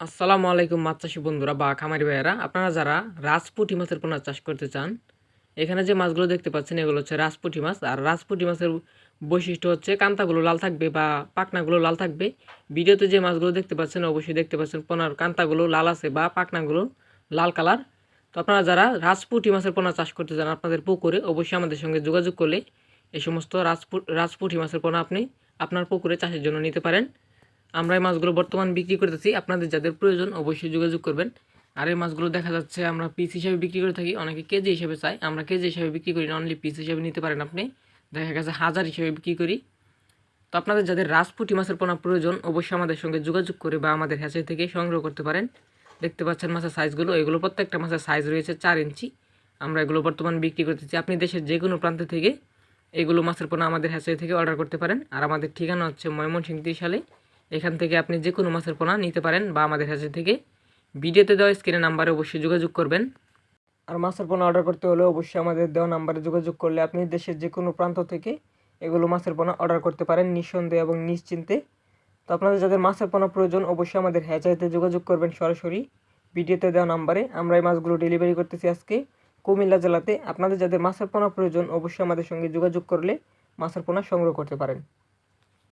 আসসালামু আলাইকুম মাছ চাষি বন্ধুরা, বা খামারি ভাইয়েরা। আপনারা যারা রাজপুটি মাছের পোনা চাষ করতে চান, এখানে যে মাছগুলো দেখতে পাচ্ছেন, এগুলো হচ্ছে রাজপুটি মাছ। আর রাজপুটি মাছের বৈশিষ্ট্য হচ্ছে কান্তাগুলো লাল থাকবে বা পাকনাগুলো লাল থাকবে। ভিডিওতে যে মাছগুলো দেখতে পাচ্ছেন, অবশ্যই দেখতে পাচ্ছেন, পোনার কান্তাগুলো লাল আছে বা পাকনাগুলো লাল কালার। তো আপনারা যারা রাজপুটি মাছের পোনা চাষ করতে চান, আপনাদের পুকুরে অবশ্যই আমাদের সঙ্গে যোগাযোগ করলে এই সমস্ত রাজপু, রাজপুটি মাছের পোনা আপনি আপনার পুকুরে চাষের জন্য নিতে পারেন। আমরা এই মাছগুলো বর্তমান বিক্রি করতেছি। আপনাদের যাদের প্রয়োজন অবশ্যই যোগাযোগ করবেন। আর এই মাছগুলো দেখা যাচ্ছে আমরা পিস হিসাবে বিক্রি করে থাকি। অনেকে কেজি হিসাবে চাই আমরা কেজি হিসাবে বিক্রি করি না অনলি পিস হিসাবে নিতে পারেন আপনি। দেখা গেছে হাজার হিসেবে বিক্রি করি। তো আপনাদের যাদের রাজপুটি মাছের পোনা প্রয়োজন, অবশ্যই আমাদের সঙ্গে যোগাযোগ করে বা আমাদের হ্যাচারি থেকে সংগ্রহ করতে পারেন। দেখতে পাচ্ছেন মাছের সাইজগুলো এগুলো প্রত্যেকটা মাছের সাইজ রয়েছে চার ইঞ্চি। আমরা এগুলো বর্তমান বিক্রি করতেছি। আপনি দেশের যে কোনো প্রান্ত থেকে এগুলো মাছের পোনা আমাদের হ্যাচারি থেকে অর্ডার করতে পারেন। আর আমাদের ঠিকানা হচ্ছে ময়মনসিংহ সালে এখান থেকে আপনি যে কোনো মাছের পোনা নিতে পারেন বা আমাদের কাছে থেকে। ভিডিওতে দেওয়া স্ক্রিনের নাম্বারে অবশ্যই যোগাযোগ করবেন। আর মাছের পোনা অর্ডার করতে হলে অবশ্যই আমাদের দেওয়া নাম্বারে যোগাযোগ করলে আপনি দেশের যে কোনো প্রান্ত থেকে এগুলো মাছের পোনা অর্ডার করতে পারেন নিঃসন্দেহে এবং নিশ্চিন্তে। তো আপনাদের যাদের মাছের পোনা প্রয়োজন, অবশ্যই আমাদের হ্যাচারিতে যোগাযোগ করবেন সরাসরি। ভিডিওতে দেওয়া নাম্বারে আমরা এই মাছগুলো ডেলিভারি করতেছি আজকে। কুমিল্লা জেলাতে আপনাদের যাদের মাছের পোনা প্রয়োজন, অবশ্যই আমাদের সঙ্গে যোগাযোগ করলে মাছের পোনা সংগ্রহ করতে পারেন।